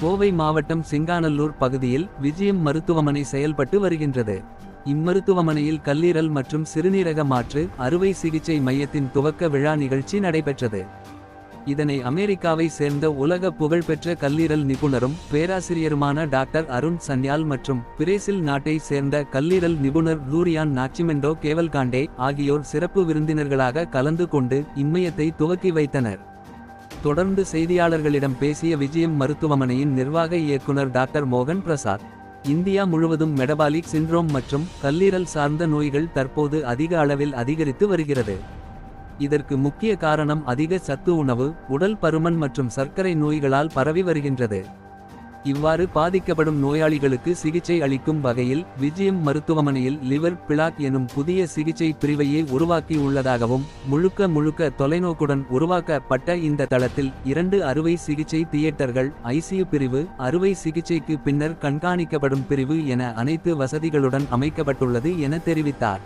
கோவை மாவட்டம் சிங்காநல்லூர் பகுதியில் விஜயம் மருத்துவமனை செயல்பட்டு வருகின்றது. இம்மருத்துவமனையில் கல்லீரல் மற்றும் சிறுநீரக மாற்று அறுவை சிகிச்சை மையத்தின் துவக்க விழா நிகழ்ச்சி நடைபெற்றது. இதனை அமெரிக்காவை சேர்ந்த உலக புகழ்பெற்ற கல்லீரல் நிபுணரும் பேராசிரியருமான டாக்டர் அருண் சன்யால் மற்றும் பிரேசில் நாட்டை சேர்ந்த கல்லீரல் நிபுணர் லூரியான் நாச்சிமெண்டோ கேவல்காண்டே ஆகியோர் சிறப்பு விருந்தினர்களாக கலந்து கொண்டு இம்மையத்தை துவக்கி வைத்தனர். தொடர்ந்து செய்தியாளர்களிடம் பேசிய விஜயம் மருத்துவமனையின் நிர்வாக இயக்குனர் டாக்டர் மோகன் பிரசாத் இந்தியா முழுவதும் மெடபாலிக் சிண்ட்ரோம் மற்றும் கல்லீரல் சார்ந்த நோய்கள் தற்போது அதிக அளவில் அதிகரித்து வருகிறது. இதற்கு முக்கிய காரணம் அதிக சத்து உணவு உடல் பருமன் மற்றும் சர்க்கரை நோய்களால் பரவி வருகின்றது. இவ்வாறு பாதிக்கப்படும் நோயாளிகளுக்கு சிகிச்சை அளிக்கும் வகையில் விஜயம் மருத்துவமனையில் லிவர் பிளாக் எனும் புதிய சிகிச்சை பிரிவையே உருவாக்கி உள்ளதாகவும் முழுக்க முழுக்க தொலைநோக்குடன் உருவாக்கப்பட்ட இந்த தளத்தில் இரண்டு அறுவை சிகிச்சை தியேட்டர்கள் ஐசியு பிரிவு அறுவை சிகிச்சைக்கு பின்னர் கண்காணிக்கப்படும் பிரிவு என அனைத்து வசதிகளுடன் அமைக்கப்பட்டுள்ளது என தெரிவித்தார்.